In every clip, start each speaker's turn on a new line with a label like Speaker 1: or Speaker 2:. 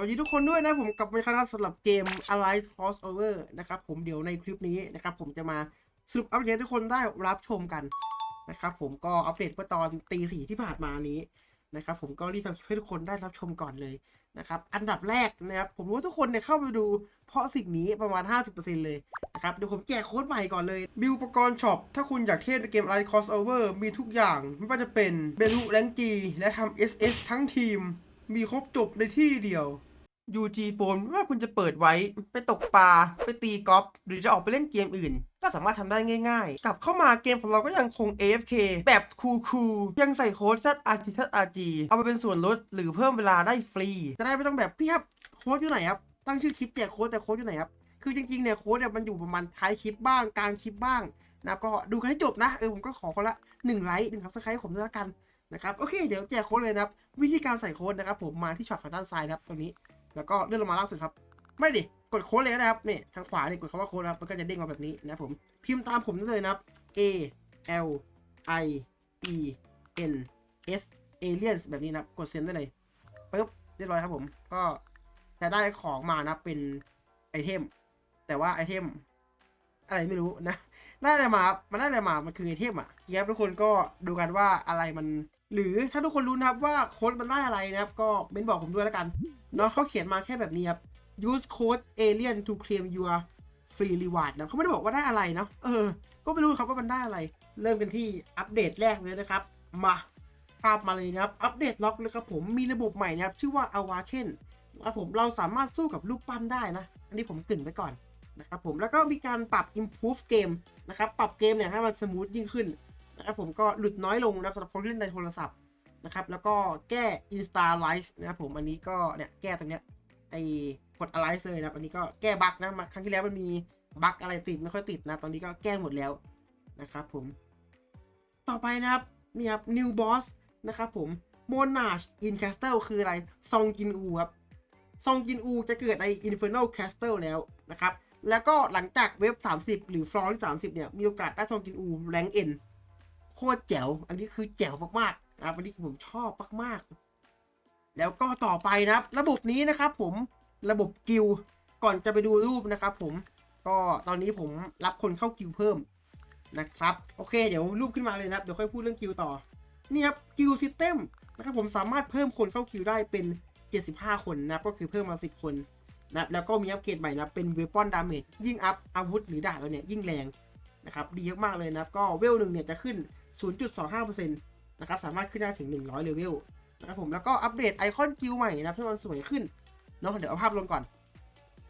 Speaker 1: วัสดีทุกคนด้วยนะผมกลับมาครั้งนะครับสำหรับเกม Alliance Crossover นะครับผมเดี๋ยวในคลิปนี้นะครับผมจะมาสรุปอัปเดตทุกคนได้รับชมกันนะครับผมก็อัปเดตเมื่อตอนตีสี่ที่ผ่านมานี้นะครับผมก็รีบทำคลิปให้ทุกคนได้รับชมก่อนเลยนะครับอันดับแรกนะครับผมรู้ว่าทุกคนเนี่ยเข้าไปดู เพราะสิ่งนี้ประมาณ 50%เลยนะครับเดี๋ยวผมแจกโค้ดใหม่ก่อนเลยบิลอุปกรณ์ช็อปถ้าคุณอยากเทพในเกม Alliance Crossover มีทุกอย่าง ไม่ว่าจะเป็นเบลูแรงจีและทำ SS ทั้งทีม มีครบจบในที่เดียว UG Phone ไม่ว่าคุณจะเปิดไว้ไปตกปลา ไปตีกอล์ฟหรือจะออกไปเล่นเกมอื่น ก็สามารถทำได้ง่ายๆ กลับเข้ามาเกมของเราก็ยังคง AFK แบบคูลๆยังใส่โค้ด ZRG ZRG เอาไปเป็นส่วนลดหรือเพิ่มเวลาได้ฟรี จะได้ไม่ต้องแบบพี่ครับโค้ดอยู่ไหนครับ ตั้งชื่อคลิปแจกโค้ดแต่โค้ดอยู่ไหนครับ คือจริงๆเนี่ยโค้ดเนี่ยมันอยู่ประมาณท้ายคลิปบ้างกลางคลิปบ้างนะก็ดูกันให้จบนะเออผมก็ขอคนละหนึ่งไลค์หนึ่งซับสไครต์ผมด้วยละกันนะครับโอเคเดี๋ยวแจกโค้ดเลยนะครับวิธีการใส่โค้ดนะครับผมมาที่ช็อปทางด้านซ้ายนะครับตรงนี้ แล้วก็เลื่อนลงมาล่างสุดครับ ไม่ดิ กดโค้ดเลยก็ได้ครับนี่ทางขวานี่กดคำว่าโค้ดนะครับมันก็จะเด้งมาแบบนี้นะผมพิมพ์ตามผมได้เลยนะครับ A L I E N S aliens แบบนี้นะกดเซ็นได้เลยปึ๊บเรียบร้อยครับผม ก็จะได้ของมานะเป็นไอเทม แต่ว่าไอเทม อะไรไม่รู้นะ ได้อะไรมา มันได้อะไรมา มันคือไอเทมอะครับทุกคนก็ดูกันว่าอะไรมัน หรือถ้าทุกคนรู้นะครับว่าโค้ดมันได้อะไรนะครับ ก็เม้นบอกผมด้วยแล้วกันเนาะเขาเขียนมาแค่แบบนี้ครับ use code alien to claim your free reward นะเขาไม่ได้บอกว่าได้อะไรเนาะเออ ก็ไม่รู้ครับว่ามันได้อะไร เริ่มกันที่อัปเดตแรกเลยนะครับ มาภาพมาเลยนะครับ อัปเดตล็อกเลยครับผมมีระบบใหม่นะครับ ชื่อว่า Awaken นะครับผมเราสามารถสู้กับลูกปั้นได้นะ อันนี้ผมกลิ่นไว้ก่อนนะครับผมแล้วก็มีการปรับ improve เกมนะครับ ปรับเกมเนี่ยให้มันสมูทยิ่งขึ้น นะครับผมก็หลุดน้อยลงนะสำหรับคนที่เล่นในโทรศัพท์นะครับ แล้วก็แก้ Insta l i ์นะครับผมอันนี้ก็เนี่ยแก้ตรงเนี้ยไอ้กด Alive เลยนะครับอันนี้ก็แก้บั๊กนะครั้งที่แล้วมันมีบั๊กอะไรติดไม่ค่อยติดนะ ตอนนี้ก็แก้หมดแล้วนะครับผม ต่อไปนะครับนี่ครับ New Boss นะครับผม Monarch in Castle คืออะไรซองกินอูครับซองกินอูจะเกิดใน Infernal Castle แล้วนะครับ แล้วก็หลังจากเว็บ 30 หรือฟลอร์ที่ 30 เนี่ย มีโอกาสได้ซองกินอูแรงเอ็น โคตรแจ๋ว อันนี้คือแจ๋วมากๆนะครับอันนี้ผมชอบมากๆ แล้วก็ต่อไปนะครับ ระบบนี้นะครับ ผมระบบกิลก่อนจะไปดูรูปนะครับ ผมก็ตอนนี้ผมรับคนเข้ากิลเพิ่มนะครับ โอเค เดี๋ยวรูปขึ้นมาเลยนะครับ เดี๋ยวค่อยพูดเรื่องกิลต่อ นี่ครับกิลซิสเต็มนะครับผมสามารถเพิ่มคนเข้ากิลด์ได้เป็น 75 คนนะครับก็คือเพิ่มมา 10 คนนะแล้วก็มีอัปเกรดใหม่นะเป็นเวปอนดาเมจยิ่งอัพอาวุธหรือดาบเราเนี่ยยิ่งแรงนะครับดีมากๆเลยนะครับก็เวลหนึ่งเนี่ยจะขึ้น 0.25%นะครับสามารถขึ้นได้ถึง 100เลเวลนะครับผมแล้วก็อัปเดตไอคอนกิลใหม่นะครับให้มันสวยขึ้นเนาะเดี๋ยวเอาภาพลงก่อน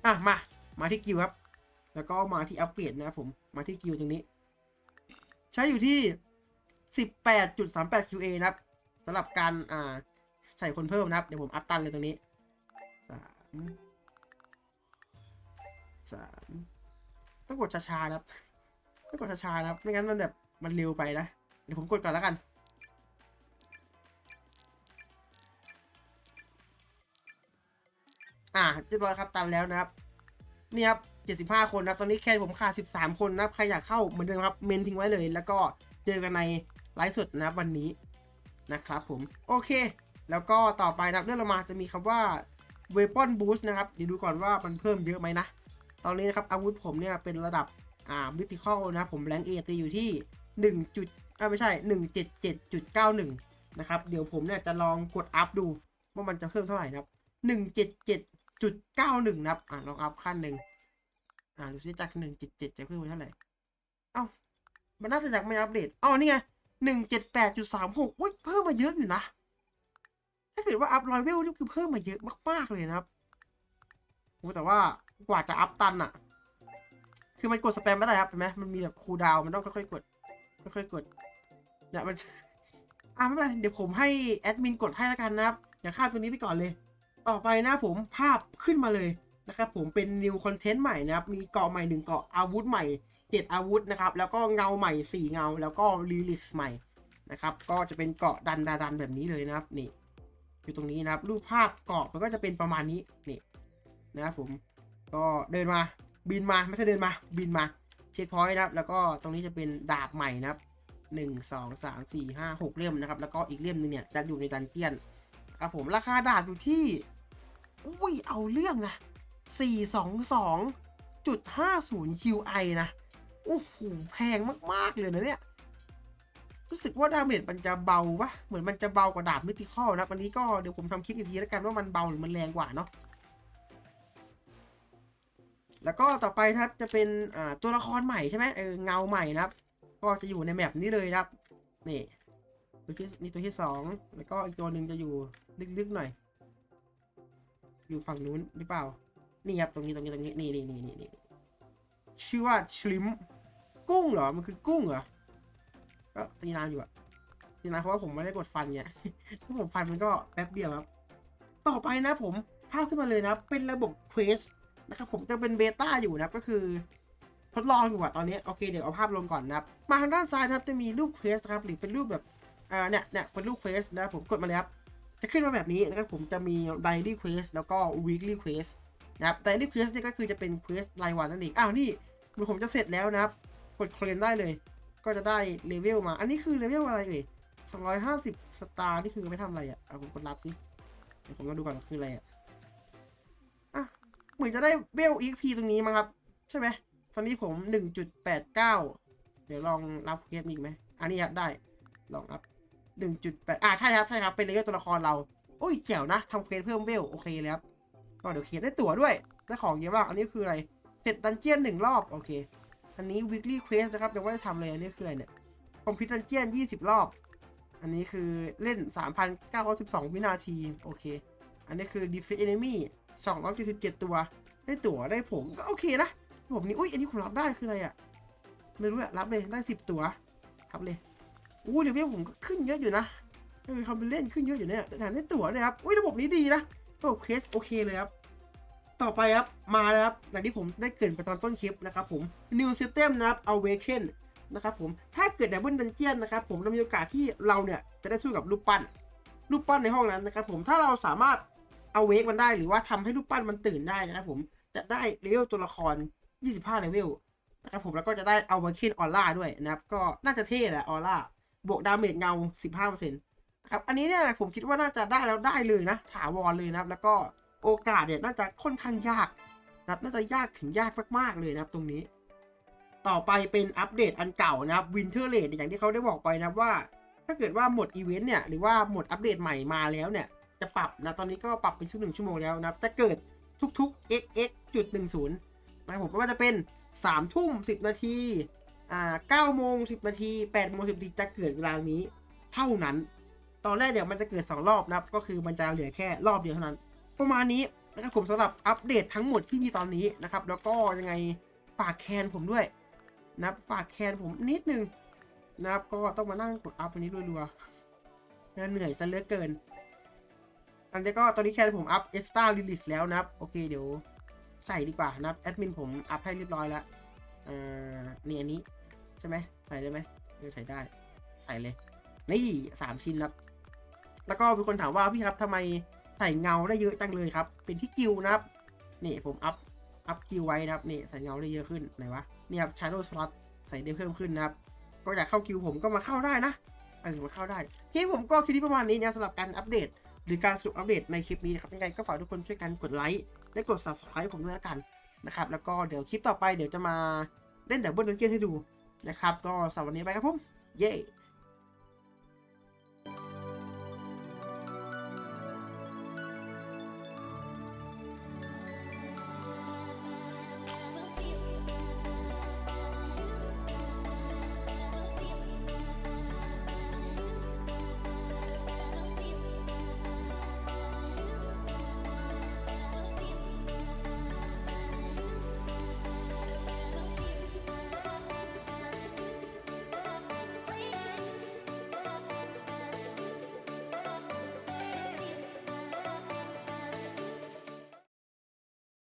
Speaker 1: อะมามาที่กิลครับ แล้วก็มาที่อัปเดตนะครับผมมาที่กิลตรงนี้ ใช้อยู่ที่ 18.38 QA นะครับสำหรับการอ่าใส่คนเพิ่มนะครับ เดี๋ยวผมอัพตันเลยตรงนี้สามสามต้องกดช้าๆนะครับต้องกดช้าๆนะครับ ไม่งั้นมันแบบมันเร็วไปนะ ดี๋ยวผมกดก่อนแล้วกัน อ่าเรียบร้อยครับตันแล้วนะครับ นี่ครับ 75 คนนะตอนนี้แค่ผมขาด 13 คนนะครับใครอยากเข้าเหมือนเดิมครับ เมนทิ้งไว้เลย แล้วก็เจอกันในไลฟ์สดนะครับวันนี้นะครับผม โอเค แล้วก็ต่อไปนะครับเรื่องเรามาจะมีคำว่า weapon boost นะครับเดี๋ยวดูก่อนว่ามันเพิ่มเยอะไหมนะ ตอนนี้นะครับอาวุธผมเนี่ยเป็นระดับอ่า mythical นะผมแรงเอตีอยู่ที่1จุด อ่าไม่ใช่ 177.91 นะครับ เดี๋ยวผมเนี่ยจะลองกดอัพดูว่ามันจะเพิ่มเท่าไหร่นะครับ 177.91 นะครับ อ่าลองอัพขั้นหนึ่งอ่าดูซิจาก 177 จะเพิ่มไปเท่าไหร่ เอ้า มันน่าจะจากไม่อัปเดตอ๋อนี่ไง 178.36อุ้ยเพิ่มมาเยอะอยู่นะ ถ้าเกิดว่าอัพรอยเวลนี่คือเพิ่มมาเยอะมากๆเลยนะครับโอ้แต่ว่ากว่าจะอัพตันอะคือมันกดสแปมไม่ได้ครับเห็นไหมมันมีแบบคูลดาวน์มันต้องค่อยๆกด ค่อยๆกด เนี่ยมันอะไม่เป็นไรเดี๋ยวผมให้แอดมินกดให้แล้วกันนะครับอย่าข้าตัวนี้ไปก่อนเลย ต่อไปนะผมภาพขึ้นมาเลยนะครับผมเป็น new content ใหม่นะครับ มีเกาะใหม่หนึ่งเกาะอาวุธใหม่ 7 อาวุธนะครับ แล้วก็เงาใหม่ 4 เงา แล้วก็รีลิสใหม่นะครับ ก็จะเป็นเกาะดันดาดันแบบนี้เลยนะครับ นี่ อยู่ตรงนี้นะครับ รูปภาพเกาะมันก็จะเป็นประมาณนี้ นี่นะครับผม ก็เดินมา บินมา ไม่ใช่เดินมา บินมา เช็คพอยต์นะครับ แล้วก็ตรงนี้จะเป็นดาบใหม่นะครับ หนึ่งสองสามสี่ห้าหกเล่มนะครับ แล้วก็อีกเล่มหนึงเนี่ยจะอยู่ในดันเจียนครับผมราคาดาบอยู่ที่ อุ้ยเอาเรื่องนะ 422.50 QI นะโอ้โหแพงมาก ๆ เลยนะเนี่ย รู้สึกว่าดาเมจมันจะเบาปะเหมือนมันจะเบากว่าดาบมิติคอลนะวันนี้ก็เดี๋ยวผมทำคลิปอีกทีแล้วกันว่ามันเบาหรือมันแรงกว่าเนาะแล้วก็ต่อไปครับจะเป็นตัวละครใหม่ใช่ไหมเออเงาใหม่นะครับ ก็จะอยู่ในแมปนี้เลยนะครับ นี่ตัวที่นี่ตัวที่สองแล้วก็อีกตัวหนึ่งจะอยู่ลึกๆหน่อย อยู่ฝั่งนู้นหรือเปล่า นี่ครับตรงนี้ตรงนี้ตรงนี้นี่นี่นี่นี่นี่ชื่อว่าชลิมกุ้งเหรอ มันคือกุ้งเหรอก็ตีนานอยู่อะตีนานเพราะว่าผมไม่ได้กดฟันเนี่ยถ้าผมฟันมันก็แป๊บเดียวครับ ต่อไปนะผมภาพขึ้นมาเลยนะ เป็นระบบเควสนะครับผมจะเป็นเบต้าอยู่นะก็คือ ดลองอยู่อะตอนนี้โอเคเดี๋ยวเอาภาพลงก่อนนะครับมาทางด้านซ้ายนะครับจะมีรูปเควสครับหรือเป็นรูปแบบอ่าเนี่ยเนี่ยเป็นรูปเควสนะผมกดมาเลยครับจะขึ้นมาแบบนี้นะครับผมจะมี daily quest แล้วก็ weekly quest นะครับ daily quest นี่ก็คือจะเป็น quest รายวันนั่นเองอ้าวนี่มันผมจะเสร็จแล้วนะครับ กดเคลมได้เลย ก็จะได้เลเวลมา อันนี้คือเลเวลอะไรเอ่ย250 สตาร์นี่คือไปทำอะไรอะเอาผมกดรับสิเดี๋ยวผมมาดูก่อนคืออะไรอะอะเหมือนจะได้เวล EXP ตรงนี้มั้งครับ ใช่ไหม อนนี้ผม1.89เดี๋ยวลองรับเคสมีอีกไหมอันนี้ครับได้ลองรับหนึ่งจุดแปดอ่าใช่ครับใช่ครับเป็นเลเวลตัวละครเราโอ้ยแจ๋วนะทำเควสเพิ่มเวลโอเคเลยครับก็เดี๋ยวเขียนได้ตั๋วด้วยได้ของเยอะมากอันนี้คืออะไรเสร็จดันเจียนหนึ่งรอบโอเค อันนี้ weekly quest นะครับยังไม่ได้ทำเลยอันนี้คืออะไรเนี่ยคอมพิวดันเจียนยี่สิบรอบ อันนี้คือเล่น3,912วินาทีโอเค อันนี้คือ defeat enemy 277 ตัว ได้ตั๋วได้ผมก็โอเคนะ ผมนี่อุ้ยอันนี้ผมรับได้คืออะไรอะไม่รู้อะรับเลยได้10ตั๋วรับเลยอู้เดี๋ยวผมก็ขึ้นเยอะอยู่นะเออทำเป็นเล่นขึ้นเยอะอยู่เนี่ยแต่ได้ตั๋วเลยครับอุ้ยระบบนี้ดีนะระบบเคสโอเคเลยครับต่อไปครับมาแล้วครับอย่างที่ผมได้เกรินไปตอนต้นคลิปนะครับผม New System นะครับ Awaken นะครับผมถ้าเกิด Double Dungeon นะครับผมเรามีโอกาสที่เราเนี่ยจะได้สู้กับรูปปั้น รูปปั้นในห้องนั้นนะครับผมถ้าเราสามารถ Awake มันได้หรือว่าทำให้รูปปั้นมันตื่นได้นะครับผมจะได้เลเวลตัวละคร 25เลเวลนะครับผมแล้วก็จะได้เอามาคินออร่าด้วยนะครับ ก็น่าจะเท่แหละออร่าบวกดาเมจเงา 15%นะครับอันนี้เนี่ยผมคิดว่าน่าจะได้แล้วได้เลยนะ ถาวรเลยนะครับ แล้วก็โอกาสเนี่ยน่าจะค่อนข้างยากนะครับน่าจะยากถึงยากมากๆเลยนะครับตรงนี้ ต่อไปเป็นอัปเดตอันเก่านะครับ Winter r a d อย่างที่เขาได้บอกไปนะว่า ถ้าเกิดว่าหมดอีเวนต์เนี่ยหรือว่าหมดอัปเดตใหม่มาแล้วเนี่ยจะปรับนะตอนนี้ก็ปรับเป็นชั่วหนึ่งชั่วโมงแล้วนะครับจะเกิดทุกๆ xx จุดหนึ่งศูนย์ นะครับผมไม่ว่าจะเป็นสามทุ่มสิบนาทีอ่าเก้าโมงสิบนาทีแปดโมงสิบนาทีจะเกิดเวลานี้เท่านั้น ตอนแรกเนี่ยวมันจะเกิดสองรอบนะครับ ก็คือมันจะเหลือแค่รอบเดียวเท่านั้น ประมาณนี้นะครับผมสำหรับอัปเดตทั้งหมดที่มีตอนนี้นะครับ แล้วก็ยังไงฝากแคนผมด้วยนับฝากแคนผมนิดนึงนะครับก็ต้องมานั่งกดอัพอันนี้รัวๆน่าเหนื่อยซะเหลือเกินอันนี้ก็ตอนนี้แคนผมอัพ extra release แล้วนะครับ โอเคเดี๋ยว ใส่ดีกว่านะแอดมินผมอัพให้เรียบร้อยแล้วอ่านี่อันนี้ใช่ไหมใส่ได้ไหมใส่ได้ ใส่เลย นี่สามชิ้นครับ แล้วก็มีคนถามว่าพี่ครับทำไมใส่เงาได้เยอะจังเลยครับ เป็นที่กิวนะครับ นี่ผมอัพอัพกิวไว้นะครับ นี่ใส่เงาได้เยอะขึ้นไหนวะ นี่ครับ Shadow Slot ใส่ได้เพิ่มขึ้นนะครับ ก็อยากเข้ากิวผมก็มาเข้าได้นะเออมาเข้าได้ที่ผมก็คลิปประมาณนี้นะสำหรับการอัปเดต หรือการสรุปอัปเดตในคลิปนี้นะครับยังไงก็ฝากทุกคนช่วยกันกดไลค์ ได้กด subscribe ผมด้วยละกันนะครับ แล้วก็เดี๋ยวคลิปต่อไปเดี๋ยวจะมาเล่นแต่บนดันเจียนให้ดูนะครับ ก็สำหรับวันนี้ไปครับผม เย้